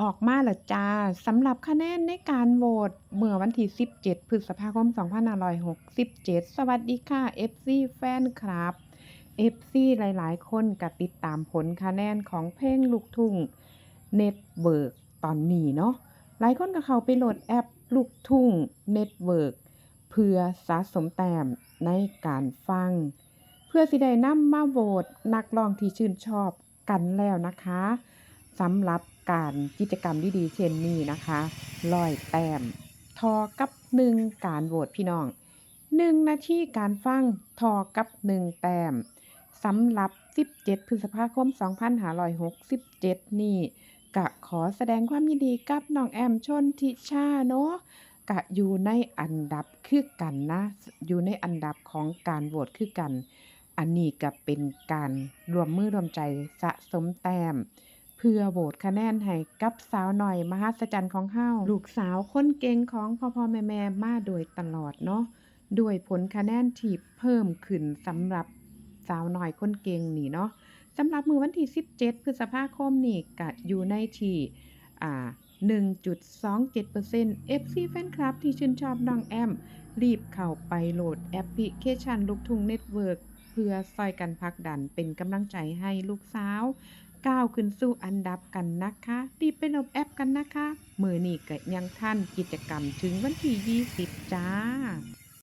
ออกมาล้วจ้าสำหรับคะแนนในการโหวตเมื่อวันที่ 17 พฤษภาคม 2567 สวัสดีค่ะ FC แฟนคลับ FC หลายๆ คนก็ติดตามผลคะแนนของเพลงลูกทุ่งเน็ตเวิร์กตอนนี้เนาะหลายคนก็เข้าไปโหลดแอปลูกทุ่งเน็ตเวิร์กเพื่อสะสมแต้มในการฟัง เพื่อสิได้นำมาโหวตนักร้องที่ชื่นชอบกันแล้วนะคะ สำหรับการกิจกรรมดีๆเช่นนี้นะคะร้อยแต้มทอกับหนึ่งการโหวตพี่น้องหนึ่งนาทีการฟังทอกับหนึ่งแต้มสำหรับ 17 พฤษภาคม 2567 นี่กะขอแสดงความยินดีกับน้องแอมชนทิชาเนาะกะอยู่ในอันดับคือกันนะ อยู่ในอันดับของการโหวตคือกัน อันนี้ก็เป็นการรวมมือรวมใจสะสมแต้ม เพื่อโหวตคะแนนให้กับสาวหน่อยมหัศจรรย์ของเฮาลูกสาวคนเก่งของพ่อพ่อแม่แม่มาโดยตลอดเนาะด้วยผลคะแนนที่เพิ่มขึ้นสำหรับสาวหน่อยคนเก่งนี่เนาะสำหรับมือวันที่ 17 พฤษภาคมนี่ก็อยู่ในที่อ่า1.27% FC แฟนคลับที่ชื่นชอบน้องแอม รีบเข้าไปโหลดแอปพลิเคชันลูกทุ่งเน็ตเวิร์กเพื่อซอยกันพักดันเป็นกำลังใจให้ลูกสาว ก้าวขึ้นสู่อันดับกันนะคะรีบไปโหลดแอปกันนะคะ มือนี่ก็ยังท่านกิจกรรมถึงวันที่ 20 จ้า